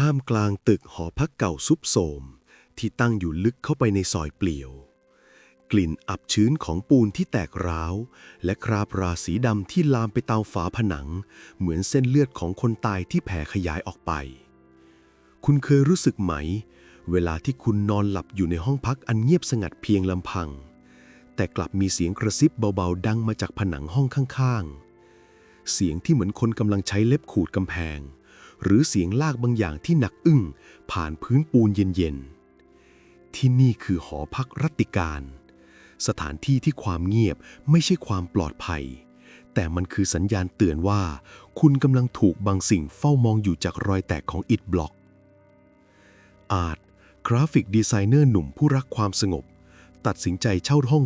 ท่ามกลางตึกหอพักเก่าซุบโสมที่ตั้งอยู่ลึกเข้าไปในซอยเปลี่ยว กลิ่นอับชื้นของปูนที่แตกร้าว และคราบราสีดำที่ลามไปตามฝาผนัง เหมือนเส้นเลือดของคนตายที่แผ่ขยายออกไป คุณเคยรู้สึกไหม เวลาที่คุณนอนหลับอยู่ในห้องพักอันเงียบสงัดเพียงลำพัง แต่กลับมีเสียงกระซิบเบาๆ ดังมาจากผนังห้องข้างๆ เสียงที่เหมือนคนกำลังใช้เล็บขูดกำแพง หรือเสียงลากบางอย่างที่หนักอึ้งผ่านพื้นปูนเย็นๆ ที่นี่คือหอพักรัติการ สถานที่ที่ความเงียบไม่ใช่ความปลอดภัย แต่มันคือสัญญาณเตือนว่า คุณกำลังถูกบางสิ่งเฝ้ามองอยู่จากรอยแตกของอิฐบล็อก อาร์ตกราฟิกดีไซเนอร์หนุ่มผู้รักความสงบ ตัดสินใจเช่าห้อง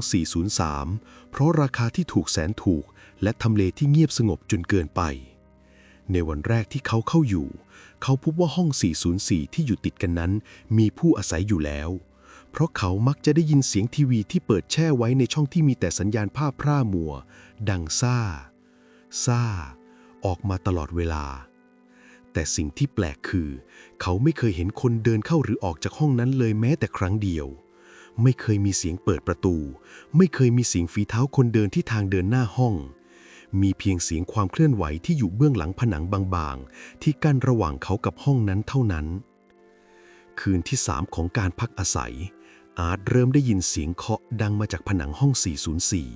403 เพราะราคาที่ถูกแสนถูก และทำเลที่เงียบสงบจนเกินไป ในวันแรกที่เขาเข้าอยู่ เขาพบว่าห้อง 404 ที่อยู่ติดกันนั้น มีผู้อาศัยอยู่แล้ว เพราะเขามักจะได้ยินเสียงทีวีที่เปิดแช่ไว้ในช่องที่มีแต่สัญญาณภาพพร่ามัว ดังซ่า ซ่า ออกมาตลอดเวลา แต่สิ่งที่แปลกคือ เขาไม่เคยเห็นคนเดินเข้าหรือออกจากห้องนั้นเลยแม้แต่ครั้งเดียว ไม่เคยมีเสียงเปิดประตู ไม่เคยมีเสียงฝีเท้าคนเดินที่ทางเดินหน้าห้อง มีเพียงเสียงความเคลื่อนไหวที่อยู่เบื้องหลังผนังบางๆ ที่กั้นระหว่างเขากับห้องนั้นเท่านั้น คืนที่สามของการพักอาศัย อาร์ตเริ่มได้ยินเสียงเคาะดังมาจากผนังห้อง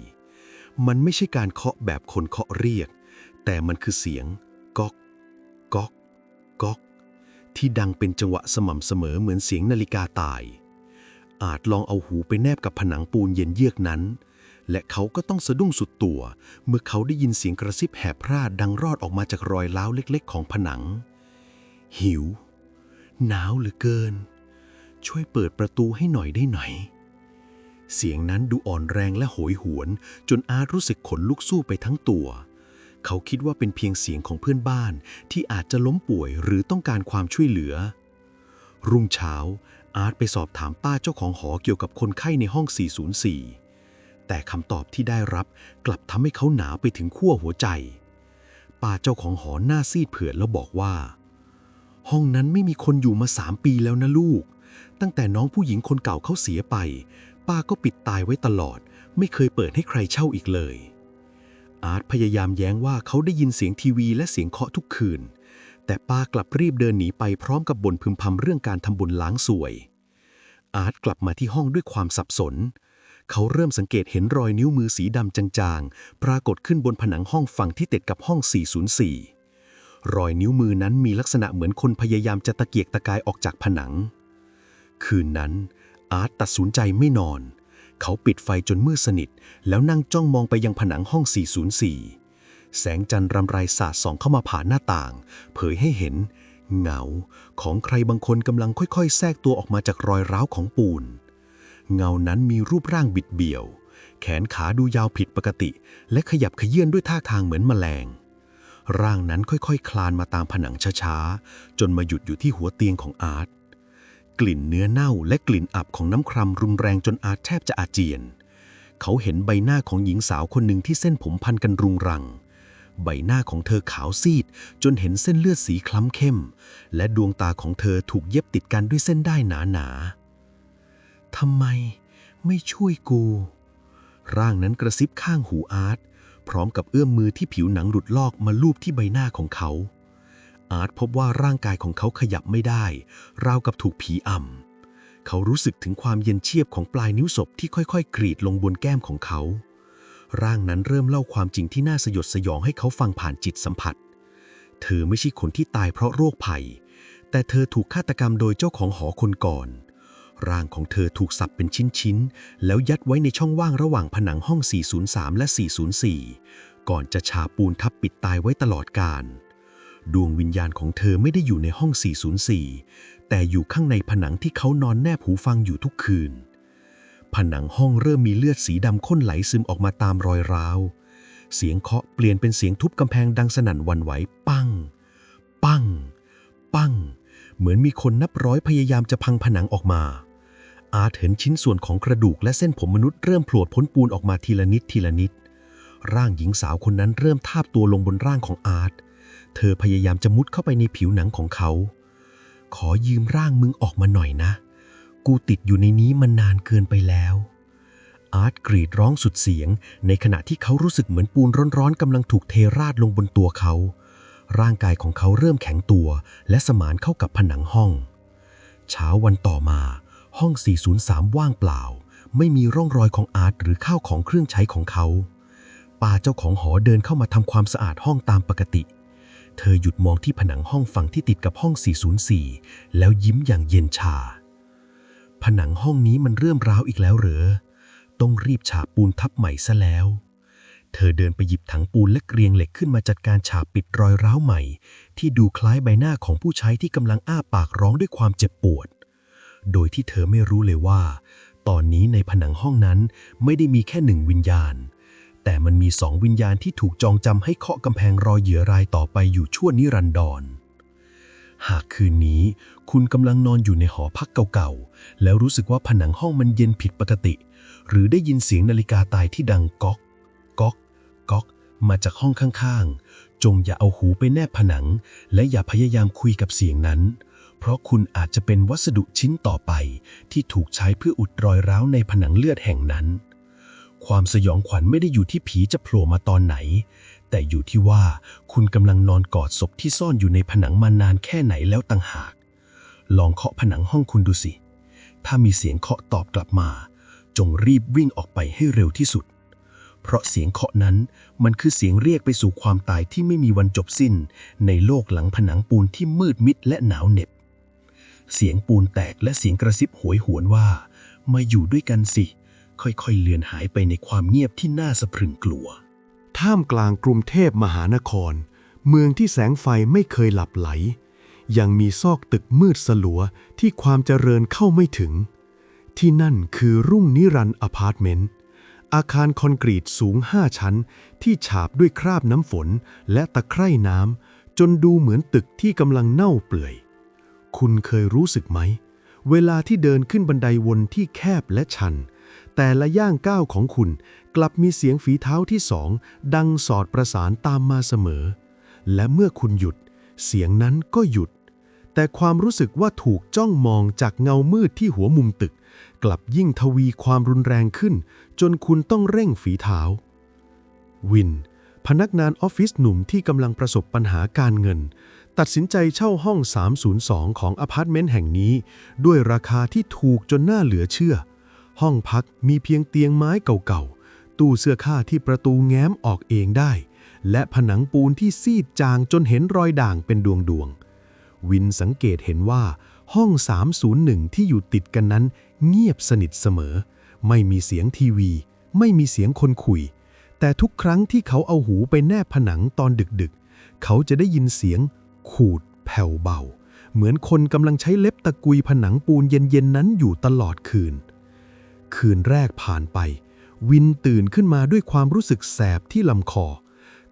404 มันไม่ใช่การเคาะแบบคนเคาะเรียก แต่มันคือเสียงก๊อกก๊อกก๊อก ที่ดังเป็นจังหวะสม่ำเสมอเหมือนเสียงนาฬิกาตาย อาจลองเอาหูไปแนบกับผนังปูนเย็นเยือกนั้น และเขาก็ต้องสะดุ้งสุดตัว เมื่อเขาได้ยินเสียงกระซิบแหบพร่าดังรอดออกมาจากรอยเล้าเล็กๆ ของผนัง หิว หนาวเหลือเกิน ช่วยเปิดประตูให้หน่อยได้ไหน เสียงนั้นดูอ่อนแรงและโหยหวน จนอาร์ตรู้สึกขนลุกสู้ไปทั้งตัว เขาคิดว่าเป็นเพียงเสียงของเพื่อนบ้านที่อาจจะล้มป่วยหรือต้องการความช่วยเหลือ รุ่งเช้าอาร์ตไปสอบถามป้าเจ้าของหอเกี่ยวกับคนไข้ในห้อง 404 แต่คำตอบที่ได้รับกลับทำให้เขาหนาวไปถึงขั้วหัวใจ ป้าเจ้าของหอหน้าซีดเผือดแล้วบอกว่า ห้องนั้นไม่มีคนอยู่มาสามปีแล้วนะลูก ตั้งแต่น้องผู้หญิงคนเก่าเขาเสียไป ป้าก็ปิดตายไว้ตลอด ไม่เคยเปิดให้ใครเช่าอีกเลย อาร์ตพยายามแย้งว่าเขาได้ยินเสียงทีวีและเสียงเคาะทุกคืน แต่ป้ากลับรีบเดินหนีไปพร้อมกับบ่นพึมพำเรื่องการทำบุญล้างสวยอาร์ตกลับมาที่ห้องด้วยความสับสน เขาเริ่มสังเกตเห็นรอยนิ้วมือสีดำจางๆ ปรากฏขึ้นบนผนังห้องฝั่งที่ติดกับห้อง 404 รอยนิ้วมือนั้นมีลักษณะเหมือนคนพยายามจะตะเกียกตะกายออกจากผนัง คืนนั้น อาร์ตตัดสินใจไม่นอน เขาปิดไฟจนมืดสนิท แล้วนั่งจ้องมองไปยังผนังห้อง 404 แสงจันทร์รำไรสาดส่องเข้ามาผ่านหน้าต่าง เผยให้เห็น เงาของใครบางคนกำลังค่อยๆ แทรกตัวออกมาจากรอยร้าวของปูน เงานั้นมีรูปร่างบิดเบี้ยว แขนขาดูยาวผิดปกติ และขยับขยื่นด้วยท่าทางเหมือนแมลง ร่างนั้นค่อยๆคคลานมาตามผนังช้าๆ จนมาหยุดอยู่ที่หัวเตียงของอาร์ตกลิ่นเนื้อเน่าและกลิ่นอับของน้ำคร่ำรุนแรงจนอาร์ตแทบจะอาเจียน เขาเห็นใบหน้าของหญิงสาวคนหนึ่งที่เส้นผมพันกันรุงรัง ใบหน้าของเธอขาวซีด จนเห็นเส้นเลือดสีคล้ำเข้ม และดวงตาของเธอถูกเย็บติดกันด้วยเส้นได้หนาหนาๆำไมไม่ช่วยกู ร่างนั้นกระซิบข้างหูอาร์ตพร้อมกับเอื้อมมือที่ผิวหนังหลุดลอกมาลูบที่ใบหน้าของเขา อาร์ตพบว่าร่างกายของเขาขยับไม่ได้ ราวกับถูกผีอ่ำเขารู้สึกถึงความเย็นเชียบของปลายนิ้วศพที่ค่อยๆ กรีดลงบนแก้มของเขา ร่างนั้นเริ่มเล่าความจริงที่น่าสยดสยองให้เขาฟังผ่านจิตสัมผัส เธอไม่ใช่คนที่ตายเพราะโรคภัย แต่เธอถูกฆาตกรรมโดยเจ้าของหอคนก่อน ร่างของเธอถูกสับเป็นชิ้นๆ แล้วยัดไว้ในช่องว่างระหว่างผนังห้อง 403 และ 404 ก่อนจะฉาปูนทับปิดตายไว้ตลอดกาลดวงวิญญาณของเธอไม่ได้อยู่ในห้อง 404 แต่อยู่ข้างในผนังที่เขานอนแนบหูฟังอยู่ทุกคืน ผนังห้องเริ่มมีเลือดสีดำข้นไหลซึมออกมาตามรอยร้าว เสียงเคาะเปลี่ยนเป็นเสียงทุบกำแพงดังสนั่นวันไหว ปัง ปัง ปัง เหมือนมีคนนับร้อยพยายามจะพังผนังออกมา อาร์ตเห็นชิ้นส่วนของกระดูกและเส้นผมมนุษย์เริ่มโผล่พ้นปูนออกมาทีละนิดทีละนิด ร่างหญิงสาวคนนั้นเริ่มทาบตัวลงบนร่างของอาร์ต เธอพยายามจะมุดเข้าไปในผิวหนังของเขา ขอยืมร่างมึงออกมาหน่อยนะ กูติดอยู่ในนี้มันนานเกินไปแล้ว อาร์ตกรีดร้องสุดเสียง ในขณะที่เขารู้สึกเหมือนปูนร้อนๆกำลังถูกเทราดลงบนตัวเขา ร่างกายของเขาเริ่มแข็งตัว และสมานเข้ากับผนังห้อง เช้าวันต่อมา ห้อง 403 ว่างเปล่า ไม่มีร่องรอยของอาร์ตหรือข้าวของเครื่องใช้ของเขาป้าเจ้าของหอเดินเข้ามาทำความสะอาดห้องตามปกติ เธอหยุดมองที่ผนังห้องฝั่งที่ติดกับห้อง 404 แล้วยิ้มอย่างเย็นชา ผนังห้องนี้มันเริ่มร้าวอีกแล้วเหรอ ต้องรีบฉาบปูนทับใหม่ซะแล้ว เธอเดินไปหยิบถังปูนและเกรียงเหล็กขึ้นมาจัดการฉาบปิดรอยร้าวใหม่ ที่ดูคล้ายใบหน้าของผู้ใช้ที่กำลังอ้าปากร้องด้วยความเจ็บปวด โดยที่เธอไม่รู้เลยว่า ตอนนี้ในผนังห้องนั้นไม่ได้มีแค่หนึ่งวิญญาณ แต่มันมีสองวิญญาณที่ถูกจองจำให้เคาะกำแพงรอเหยื่อรายต่อไปอยู่ชั่วนิรันดรหากคืนนี้คุณกำลังนอนอยู่ในหอพักเก่าๆ แล้วรู้สึกว่าผนังห้องมันเย็นผิดปกติ หรือได้ยินเสียงนาฬิกาตายที่ดังก๊อก ก๊อก ก๊อก มาจากห้องข้างๆ จงอย่าเอาหูไปแนบผนัง และอย่าพยายามคุยกับเสียงนั้น เพราะคุณอาจจะเป็นวัสดุชิ้นต่อไป ที่ถูกใช้เพื่ออุดรอยร้าวในผนังเลือดแห่งนั้น ความสยองขวัญไม่ได้อยู่ที่ผีจะโผล่มาตอนไหน แต่อยู่ที่ว่าคุณกำลังนอนกอดศพที่ซ่อนอยู่ในผนังมานานแค่ไหนแล้วต่างหาก ลองเคาะผนังห้องคุณดูสิ ถ้ามีเสียงเคาะตอบกลับมา จงรีบวิ่งออกไปให้เร็วที่สุดเพราะเสียงเคาะนั้นมันคือเสียงเรียกไปสู่ความตายที่ไม่มีวันจบสิ้น ในโลกหลังผนังปูนที่มืดมิดและหนาวเหน็บ เสียงปูนแตกและเสียงกระซิบโหวยหวนว่า มาอยู่ด้วยกันสิ ค่อยๆ เลือนหายไปในความเงียบที่น่าสะพรึงกลัว ท่ามกลางกรุงเทพมหานคร เมืองที่แสงไฟไม่เคยหลับไหล ยังมีซอกตึกมืดสลัวที่ความเจริญเข้าไม่ถึง ที่นั่นคือรุ่งนิรันด์อพาร์ตเมนต์อาคารคอนกรีตสูงห้าชั้น ที่ฉาบด้วยคราบน้ำฝนและตะไคร่น้ำจนดูเหมือนตึกที่กำลังเน่าเปื่อย คุณเคยรู้สึกไหม เวลาที่เดินขึ้นบันไดวนที่แคบและชัน แต่ละย่างก้าวของคุณกลับมีเสียงฝีเท้าที่สอง ดังสอดประสานตามมาเสมอ และเมื่อคุณหยุด เสียงนั้นก็หยุด แต่ความรู้สึกว่าถูกจ้องมองจากเงามืดที่หัวมุมตึก กลับยิ่งทวีความรุนแรงขึ้น จนคุณต้องเร่งฝีเท้า วิน พนักงานออฟฟิศหนุ่มที่กำลังประสบปัญหาการเงิน ตัดสินใจเช่าห้อง 302 ของอพาร์ตเมนต์แห่งนี้ ด้วยราคาที่ถูกจนน่าเหลือเชื่อ ห้องพักมีเพียงเตียงไม้เก่าๆ ตู้เสื้อผ้าที่ประตูแง้มออกเองได้ และผนังปูนที่ซีดจางจนเห็นรอยด่างเป็นดวงๆ วินสังเกตเห็นว่า ห้อง 301 ที่อยู่ติดกันนั้น เงียบสนิทเสมอ ไม่มีเสียงทีวี ไม่มีเสียงคนคุย แต่ทุกครั้งที่เขาเอาหูไปแนบผนังตอนดึกๆ เขาจะได้ยินเสียง ขูดแผ่วเบา เหมือนคนกำลังใช้เล็บตะกุยผนังปูนเย็นๆนั้นอยู่ตลอดคืน คืนแรกผ่านไป วินตื่นขึ้นมาด้วยความรู้สึกแสบที่ลำคอ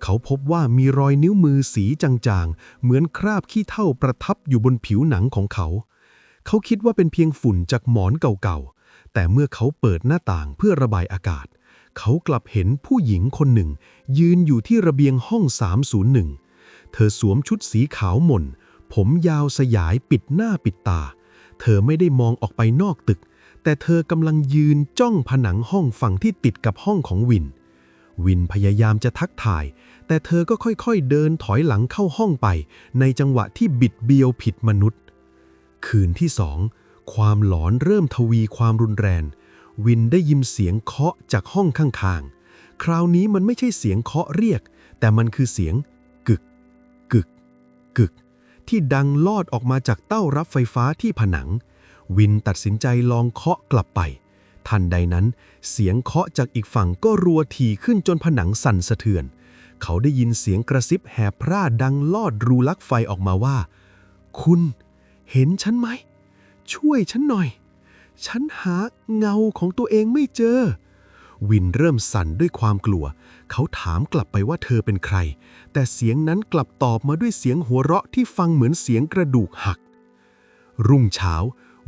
เขาพบว่ามีรอยนิ้วมือสีจางๆ เหมือนคราบขี้เถ้าประทับอยู่บนผิวหนังของเขา เขาคิดว่าเป็นเพียงฝุ่นจากหมอนเก่าๆ แต่เมื่อเขาเปิดหน้าต่างเพื่อระบายอากาศ เขากลับเห็นผู้หญิงคนหนึ่ง ยืนอยู่ที่ระเบียงห้อง 301 เธอสวมชุดสีขาวหม่น ผมยาวสยายปิดหน้าปิดตา เธอไม่ได้มองออกไปนอกตึก แต่เธอกำลังยืนจ้องผนังห้องฝั่งที่ติดกับห้องของวิน วินพยายามจะทักทาย แต่เธอก็ค่อยๆเดินถอยหลังเข้าห้องไป ในจังหวะที่บิดเบี้ยวผิดมนุษย์ คืนที่สองความหลอนเริ่มทวีความรุนแรง วินได้ยินเสียงเคาะจากห้องข้างๆ คราวนี้มันไม่ใช่เสียงเคาะเรียก แต่มันคือเสียง กึก ที่ดังลอดออกมาจากเต้ารับไฟฟ้าที่ผนัง วินตัดสินใจลองเคาะกลับไป ทันใดนั้น เสียงเคาะจากอีกฝั่งก็รัวถี่ขึ้นจนผนังสั่นสะเทือน เขาได้ยินเสียงกระซิบแหบพร่าดังลอดรูลักไฟออกมาว่า คุณ เห็นฉันไหม ช่วยฉันหน่อย ฉันหาเงาของตัวเองไม่เจอ วินเริ่มสั่นด้วยความกลัว เขาถามกลับไปว่าเธอเป็นใคร แต่เสียงนั้นกลับตอบมาด้วยเสียงหัวเราะที่ฟังเหมือนเสียงกระดูกหัก รุ่งเช้า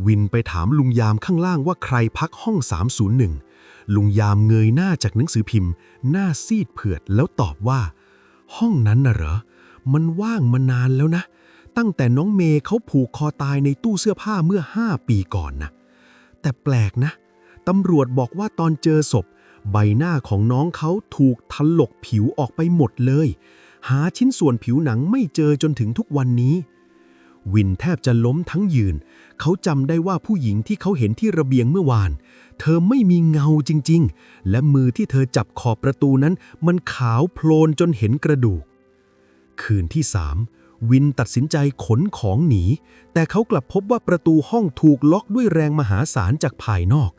วินไปถามลุงยามข้างล่างว่าใครพักห้อง 301 ลุงยามเงยหน้าจากหนังสือพิมพ์ หน้าซีดเผือดแล้วตอบว่า ห้องนั้นน่ะเหรอ มันว่างมานานแล้วนะ ตั้งแต่น้องเมย์เขาผูกคอตายในตู้เสื้อผ้าเมื่อ 5 ปีก่อนนะแต่แปลกนะตำรวจบอกว่าตอนเจอศพ ใบหน้าของน้องเขาถูกถลกผิวออกไปหมดเลย หาชิ้นส่วนผิวหนังไม่เจอจนถึงทุกวันนี้ วินแทบจะล้มทั้งยืน เขาจำได้ว่าผู้หญิงที่เขาเห็นที่ระเบียงเมื่อวาน เธอไม่มีเงาจริง ๆ และมือที่เธอจับขอบประตูนั้น มันขาวโพลนจนเห็นกระดูก คืนที่สามวินตัดสินใจขนของหนี แต่เขากลับพบว่าประตูห้องถูกล็อกด้วยแรงมหาศาลจากภายนอก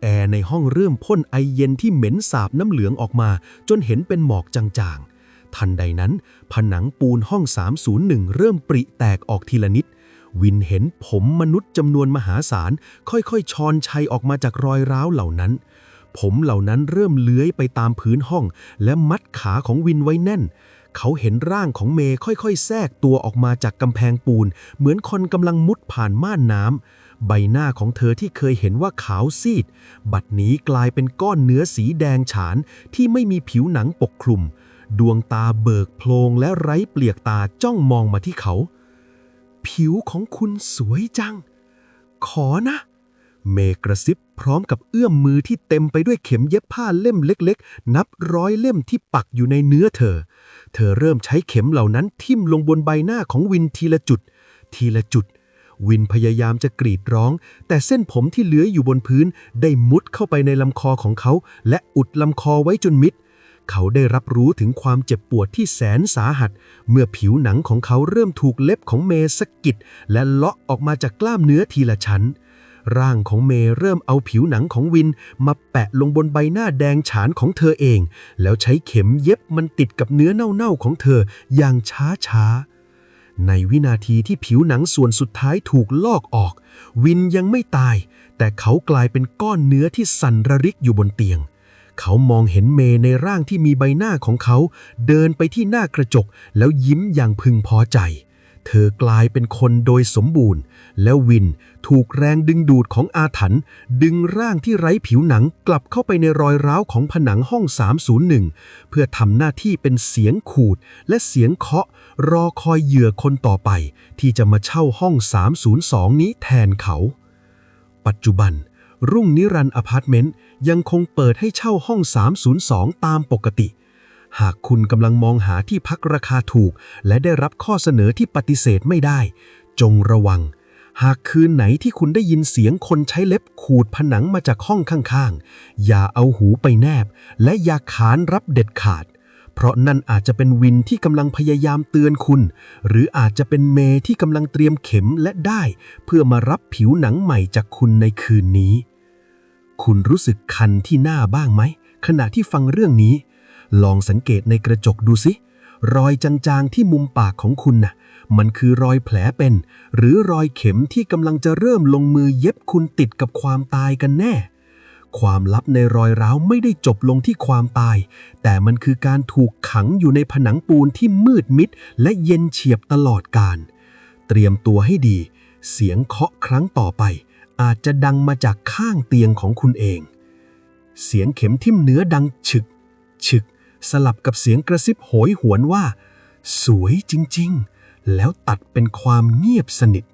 แอร์ในห้องเริ่มพ่นไอเย็นที่เหม็นสาบน้ำเหลืองออกมา จนเห็นเป็นหมอกจางๆ ทันใดนั้น ผนังปูนห้อง 301 เริ่มปริแตกออกทีละนิด วินเห็นผมมนุษย์จำนวนมหาศาล ค่อยๆชอนชัยออกมาจากรอยร้าวเหล่านั้น ผมเหล่านั้นเริ่มเลื้อยไปตามพื้นห้อง และมัดขาของวินไว้แน่น เขาเห็นร่างของเมย์ค่อยๆ แทรกตัวออกมาจากกำแพงปูน เหมือนคนกำลังมุดผ่านม่านน้ำ ใบหน้าของเธอที่เคยเห็นว่าขาวซีด บัดนี้กลายเป็นก้อนเนื้อสีแดงฉานที่ไม่มีผิวหนังปกคลุม ดวงตาเบิกโพลงและไร้เปลือกตาจ้องมองมาที่เขา ผิวของคุณสวยจัง ขอนะ เมกระซิบพร้อมกับเอื้อมมือที่เต็มไปด้วยเข็มเย็บผ้าเล่มเล็กๆ นับร้อยเล่มที่ปักอยู่ในเนื้อเธอ เธอเริ่มใช้เข็มเหล่านั้นทิ่มลงบนใบหน้าของวินทีละจุด ทีละจุด วินพยายามจะกรีดร้อง แต่เส้นผมที่เหลืออยู่บนพื้น ได้มุดเข้าไปในลำคอของเขา และอุดลำคอไว้จนมิด เขาได้รับรู้ถึงความเจ็บปวดที่แสนสาหัส เมื่อผิวหนังของเขาเริ่มถูกเล็บของเมสกิดและเลาะออกมาจากกล้ามเนื้อทีละชั้นร่างของเมเริ่มเอาผิวหนังของวิน มาแปะลงบนใบหน้าแดงฉานของเธอเอง แล้วใช้เข็มเย็บมันติดกับเนื้อเน่าๆของเธออย่างช้าๆ ในวินาทีที่ผิวหนังส่วนสุดท้ายถูกลอกออก วินยังไม่ตาย แต่เขากลายเป็นก้อนเนื้อที่สั่นระริกอยู่บนเตียง เขามองเห็นเมในร่างที่มีใบหน้าของเขา เดินไปที่หน้ากระจกแล้วยิ้มอย่างพึงพอใจ เธอกลายเป็นคนโดยสมบูรณ์ แล้ววินถูกแรงดึงดูดของอาถรรพ์ดึงร่างที่ไร้ผิวหนังกลับเข้าไปในรอยร้าวของผนังห้อง 301 เพื่อทำหน้าที่เป็นเสียงขูดและเสียงเคาะ รอคอยเหยื่อคนต่อไป ที่จะมาเช่าห้อง 302 นี้แทนเขา ปัจจุบัน รุ่งนิรันด์อพาร์ตเมนต์ยังคงเปิดให้เช่าห้อง 302 ตามปกติ หากคุณกำลังมองหาที่พักราคาถูก และได้รับข้อเสนอที่ปฏิเสธไม่ได้ จงระวัง หากคืนไหนที่คุณได้ยินเสียงคนใช้เล็บขูดผนังมาจากห้องข้างๆ อย่าเอาหูไปแนบ และอย่าขานรับเด็ดขาด เพราะนั่นอาจจะเป็นวินที่กำลังพยายามเตือนคุณ หรืออาจจะเป็นเมที่กำลังเตรียมเข็มและได้ เพื่อมารับผิวหนังใหม่จากคุณในคืนนี้ คุณรู้สึกคันที่หน้าบ้างไหมขณะที่ฟังเรื่องนี้ ลองสังเกตในกระจกดูสิ รอยจางๆที่มุมปากของคุณน่ะ มันคือรอยแผลเป็น หรือรอยเข็มที่กำลังจะเริ่มลงมือเย็บคุณติดกับความตายกันแน่ ความลับในรอยร้าวไม่ได้จบลงที่ความตาย แต่มันคือการถูกขังอยู่ในผนังปูนที่มืดมิด และเย็นเฉียบตลอดกาลเตรียมตัวให้ดี เสียงเคาะครั้งต่อไป อาจจะดังมาจากข้างเตียงของคุณเองเสียงเข็มทิ่มเนื้อดังฉึก ฉึก สลับกับเสียงกระซิบโหยหวนว่า สวยจริงๆ แล้วตัดเป็นความเงียบสนิท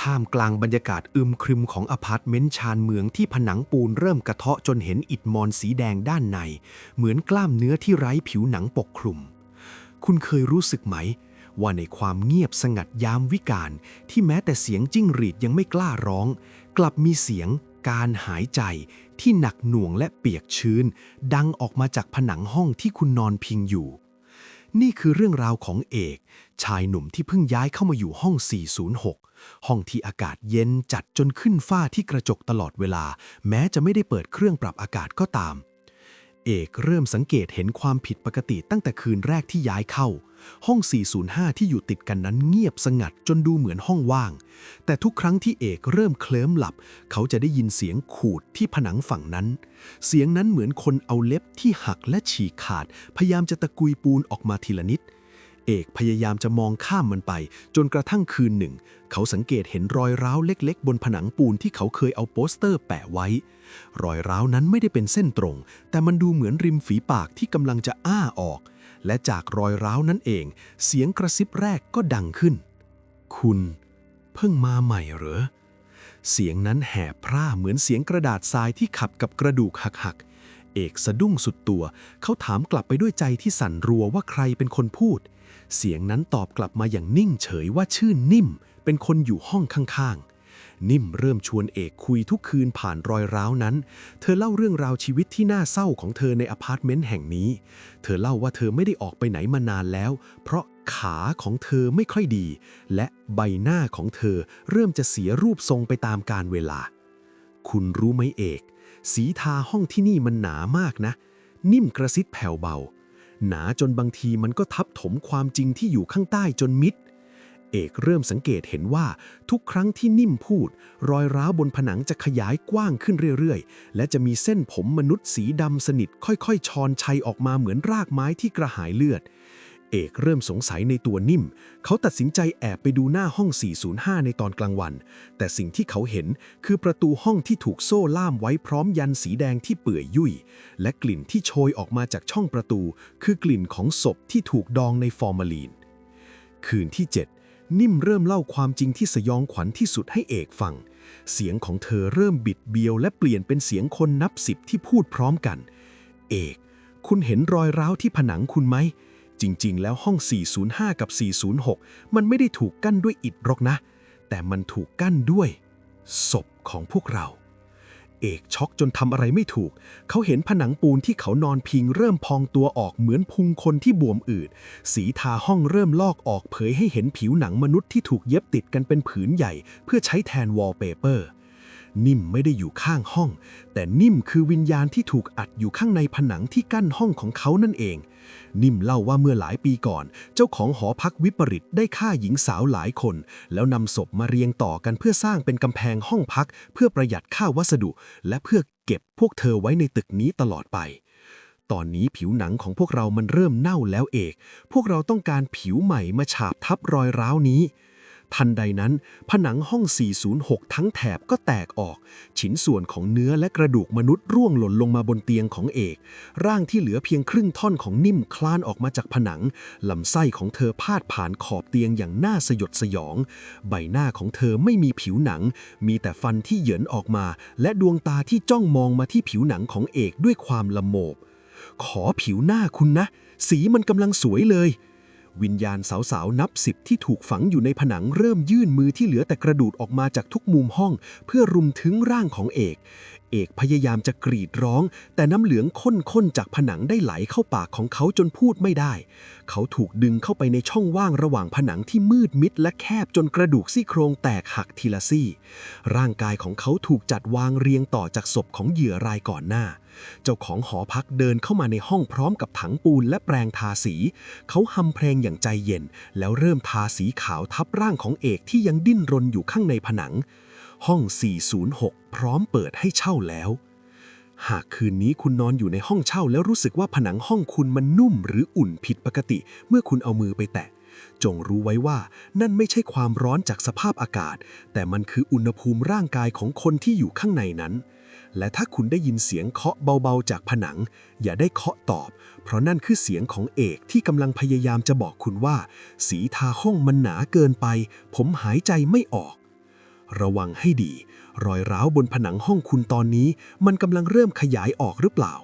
ท่ามกลางบรรยากาศอึมครึมของอพาร์ตเมนต์ชานเมืองที่ผนังปูนเริ่มกระเทาะจนเห็นอิฐมอนสีแดงด้านใน เหมือนกล้ามเนื้อที่ไร้ผิวหนังปกคลุม คุณเคยรู้สึกไหม ว่าในความเงียบสงัดยามวิกาลที่แม้แต่เสียงจิ้งหรีดยังไม่กล้าร้อง กลับมีเสียง การหายใจที่หนักหน่วงและเปียกชื้น ดังออกมาจากผนังห้องที่คุณนอนพิงอยู่ นี่คือเรื่องราวของเอก ชายหนุ่มที่เพิ่งย้ายเข้ามาอยู่ห้อง 406 ห้องที่อากาศเย็นจัดจนขึ้นฝ้าที่กระจกตลอดเวลา แม้จะไม่ได้เปิดเครื่องปรับอากาศก็ตาม เอกเริ่มสังเกตเห็นความผิดปกติตั้งแต่คืนแรกที่ย้ายเข้า ห้อง 405 ที่อยู่ติดกันนั้นเงียบสงัดจนดูเหมือนห้องว่าง แต่ทุกครั้งที่เอกเริ่มเคลิ้มหลับ เขาจะได้ยินเสียงขูดที่ผนังฝั่งนั้น เสียงนั้นเหมือนคนเอาเล็บที่หักและฉีกขาด พยายามจะตะกุยปูนออกมาทีละนิด เอกพยายามจะมองข้ามมันไป จนกระทั่งคืนหนึ่ง เขาสังเกตเห็นรอยร้าวเล็ก ๆ บนผนังปูนที่เขาเคยเอาโปสเตอร์แปะไว้ รอยร้าวนั้นไม่ได้เป็นเส้นตรง แต่มันดูเหมือนริมฝีปากที่กำลังจะอ้าออก และจากรอยร้าวนั้นเอง เสียงกระซิบแรกก็ดังขึ้น คุณเพิ่งมาใหม่เหรอ เสียงนั้นแหบพร่าเหมือนเสียงกระดาษทรายที่ขับกับกระดูกหักๆ เอกสะดุ้งสุดตัว เขาถามกลับไปด้วยใจที่สั่นรัวว่าใครเป็นคนพูด เสียงนั้นตอบกลับมาอย่างนิ่งเฉยว่าชื่อนิ่ม เป็นคนอยู่ห้องข้างๆ นิ่มเริ่มชวนเอกคุยทุกคืนผ่านรอยร้าวนั้น เธอเล่าเรื่องราวชีวิตที่น่าเศร้าของเธอในอพาร์ตเมนต์แห่งนี้ เธอเล่าว่าเธอไม่ได้ออกไปไหนมานานแล้ว เพราะขาของเธอไม่ค่อยดี และใบหน้าของเธอเริ่มจะเสียรูปทรงไปตามกาลเวลา คุณรู้ไหมเอก สีทาห้องที่นี่มันหนามากนะ นิ่มกระซิบแผ่วเบา หนาจนบางทีมันก็ทับถมความจริงที่อยู่ข้างใต้จนมิด เอกเริ่มสังเกตเห็นว่าทุกครั้งที่นิ่มพูด รอยร้าวบนผนังจะขยายกว้างขึ้นเรื่อยๆ และจะมีเส้นผมมนุษย์สีดำสนิทค่อยๆ ชอนชัยออกมาเหมือนรากไม้ที่กระหายเลือด เอกเริ่มสงสัยในตัวนิ่ม เขาตัดสินใจแอบไปดูหน้าห้อง 405 ในตอนกลางวัน แต่สิ่งที่เขาเห็นคือประตูห้องที่ถูกโซ่ล่ามไว้พร้อมยันสีแดงที่เปื่อยยุ่ย และกลิ่นที่โชยออกมาจากช่องประตู คือกลิ่นของศพที่ถูกดองในฟอร์มาลีนคืนที่ 7 นิ่มเริ่มเล่าความจริงที่สยองขวัญที่สุดให้เอกฟัง เสียงของเธอเริ่มบิดเบียว และเปลี่ยนเป็นเสียงคนนับสิบที่พูดพร้อมกัน เอก คุณเห็นรอยร้าวที่ผนังคุณไหม จริง ๆ แล้วห้อง 405 กับ 406 มันไม่ได้ถูกกั้นด้วยอิฐหรอกนะ แต่มันถูกกั้นด้วยศพของพวกเรา เอกช็อกจนทำอะไรไม่ถูก เขาเห็นผนังปูนที่เขานอนพิงเริ่มพองตัวออกเหมือนพุงคนที่บวมอืด สีทาห้องเริ่มลอกออกเผยให้เห็นผิวหนังมนุษย์ที่ถูกเย็บติดกันเป็นผืนใหญ่ เพื่อใช้แทนวอลเปเปอร์ นิ่มไม่ได้อยู่ข้างห้อง แต่นิ่มคือวิญญาณที่ถูกอัดอยู่ข้างในผนังที่กั้นห้องของเขานั่นเอง นิ่มเล่าว่าเมื่อหลายปีก่อน เจ้าของหอพักวิปริตได้ฆ่าหญิงสาวหลายคน แล้วนำศพมาเรียงต่อกันเพื่อสร้างเป็นกำแพงห้องพัก เพื่อประหยัดค่าวัสดุ และเพื่อเก็บพวกเธอไว้ในตึกนี้ตลอดไป ตอนนี้ผิวหนังของพวกเรามันเริ่มเน่าแล้วเอก พวกเราต้องการผิวใหม่มาฉาบทับรอยร้าวนี้ ทันใดนั้น ผนังห้อง 406 ทั้งแถบก็แตกออก ชิ้นส่วนของเนื้อและกระดูกมนุษย์ร่วงหล่นลงมาบนเตียงของเอก ร่างที่เหลือเพียงครึ่งท่อนของนิ่มคลานออกมาจากผนัง ลำไส้ของเธอพาดผ่านขอบเตียงอย่างน่าสยดสยอง ใบหน้าของเธอไม่มีผิวหนัง มีแต่ฟันที่เหยินออกมา และดวงตาที่จ้องมองมาที่ผิวหนังของเอกด้วยความละโมบ ขอผิวหน้าคุณนะ สีมันกำลังสวยเลย วิญญาณสาวๆ นับสิบที่ถูกฝังอยู่ในผนังเริ่มยื่นมือที่เหลือแต่กระดูดออกมาจากทุกมุมห้อง เพื่อรุมถึงร่างของเอก เอกพยายามจะกรีดร้อง แต่น้ำเหลืองข้นๆจากผนังได้ไหลเข้าปากของเขาจนพูดไม่ได้ เขาถูกดึงเข้าไปในช่องว่างระหว่างผนังที่มืดมิดและแคบจนกระดูกซี่โครงแตกหักทีละซี่ ร่างกายของเขาถูกจัดวางเรียงต่อจากศพของเหยื่อรายก่อนหน้า เจ้าของหอพักเดินเข้ามาในห้องพร้อมกับถังปูนและแปรงทาสี เขาหำเพลงอย่างใจเย็น แล้วเริ่มทาสีขาวทับร่างของเอกที่ยังดิ้นรนอยู่ข้างในผนัง ห้อง 406 พร้อมเปิดให้เช่าแล้ว หากคืนนี้คุณนอนอยู่ในห้องเช่าแล้วรู้สึกว่าผนังห้องคุณมันนุ่มหรืออุ่นผิดปกติ เมื่อคุณเอามือไปแตะ จงรู้ไว้ว่านั่นไม่ใช่ความร้อนจากสภาพอากาศ แต่มันคืออุณหภูมิร่างกายของคนที่อยู่ข้างในนั้น และถ้าคุณได้ยินเสียงเคาะเบาๆ จากผนัง อย่าได้เคาะตอบ เพราะนั่นคือเสียงของเอกที่กำลังพยายามจะบอกคุณว่า สีทาห้องมันหนาเกินไป ผมหายใจไม่ออก ระวังให้ดี รอยร้าวบนผนังห้องคุณตอนนี้ มันกำลังเริ่มขยายออกหรือเปล่า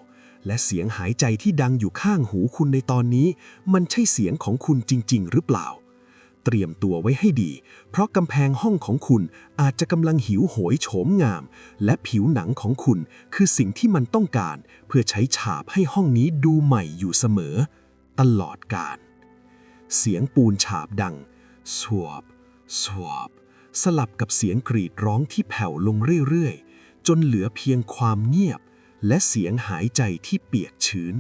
และเสียงหายใจที่ดังอยู่ข้างหูคุณในตอนนี้ มันใช่เสียงของคุณจริง ๆ หรือเปล่า เตรียมตัวไว้ให้ดี เพราะกำแพงห้องของคุณอาจจะกำลังหิวโหยโฉมงาม และผิวหนังของคุณคือสิ่งที่มันต้องการ เพื่อใช้ฉาบให้ห้องนี้ดูใหม่อยู่เสมอ ตลอดกาลเสียงปูนฉาบดังสวบสวบ สลับกับเสียงกรีดร้องที่แผ่วลงเรื่อยๆ จนเหลือเพียงความเงียบ และเสียงหายใจที่เปียกชื้น